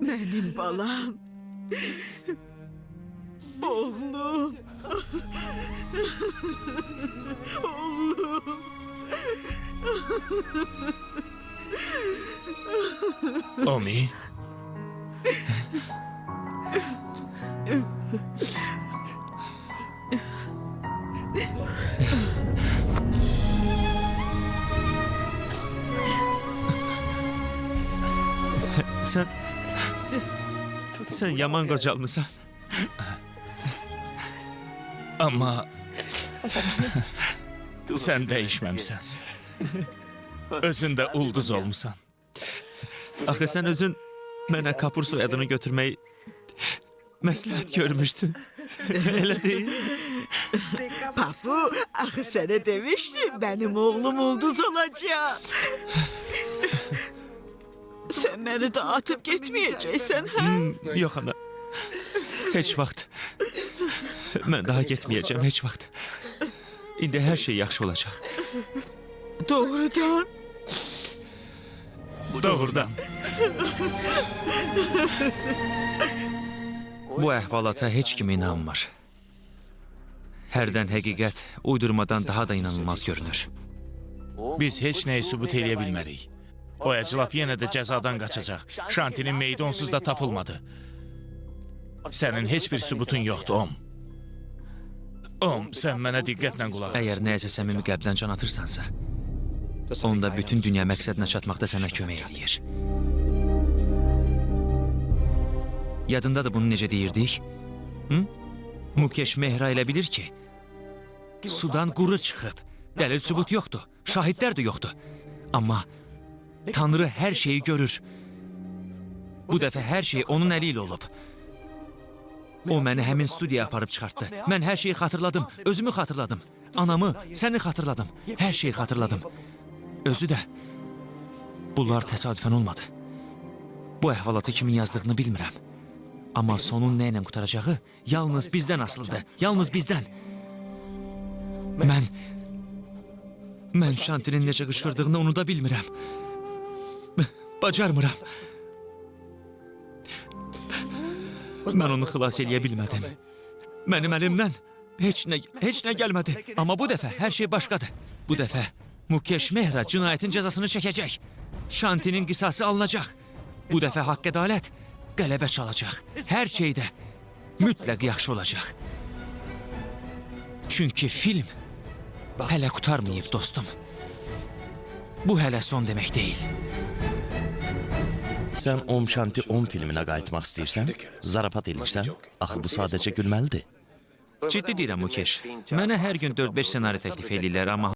Benim balam. Oğlum. Oğlum. Omi. Sen... Sen yaman qocalmısan. Ama sen değişmemişsin. Özün de ulduz olmuşsan. Axı sən özün mənə Kapur soyadını götürməyi məsləhət görmüşdün. Elə deyil? Papu, ahı sana demiştim benim oğlum ulduz olacak. Beni dağıtıp gitmeyeceksin ha? Hmm, yox ana. Heç vaxt. Mən daha getməyəcəm heç vaxt. İndi hər şey yaxşı olacaq. Doğrudan. Doğrudan. Bu əhvalata heç kim inanmır. Hərdən həqiqət uydurmadan daha da inanılmaz görünür. Biz heç nəyi sübut eləyə bilmərik. Əclaf yenə də cəzadan qaçacaq. Şantinin meyidi onsuz da tapılmadı. Sənin heç bir sübutun yoxdur, Om. Om, sən mənə diqqətlə qulaq as. Əgər nəyəsə səmimi qəlbdən can atırsansa, onda bütün dünya məqsədinə çatmaqda sənə kömək eləyir. Yadındadır bunu necə deyirdik? Hı? Mukeş Mehra elə bilir ki, sudan quru çıxıb. Dəlil sübut yoxdur, şahidlər də yoxdur. Amma Tanrı hər şeyi görür. Bu dəfə hər şey onun əli ilə olub. O məni həmin studiyaya aparıb çıxartdı. Mən hər şeyi xatırladım, özümü xatırladım. Anamı, səni xatırladım. Hər şeyi xatırladım. Özü də bunlar təsadüfən olmadı. Bu əhvalatı kimin yazdığını bilmirəm. Amma sonun nə ilə qutaracağı yalnız bizdən asılıdır. Yalnız bizdən. Mən mən Şantinin necə qışqırdığını onu da bilmirəm. Bacarmıram. Mən onu xilas eləyə bilmədim. Mənim əlimdən heç nə heç nə gəlmədi. Amma bu dəfə hər şey başqadır. Bu dəfə Mukesh Mehra cinayətin cəzasını çəkəcək. Şantinin qisası alınacaq. Bu dəfə haqq ədalət qələbə çalacaq. Hər şeydə mütləq yaxşı olacaq. Çünki film hələ qurtarmayıb dostum. Bu hələ son demək deyil. Sən Om Shanti Om filminə qayıtmaq istəyirsən? Zarafat eləyirsən? Axı bu sadəcə gülməlidir. Ciddi deyirəm Mukesh. Mənə hər gün 4-5 ssenari təklif eləyirlər, amma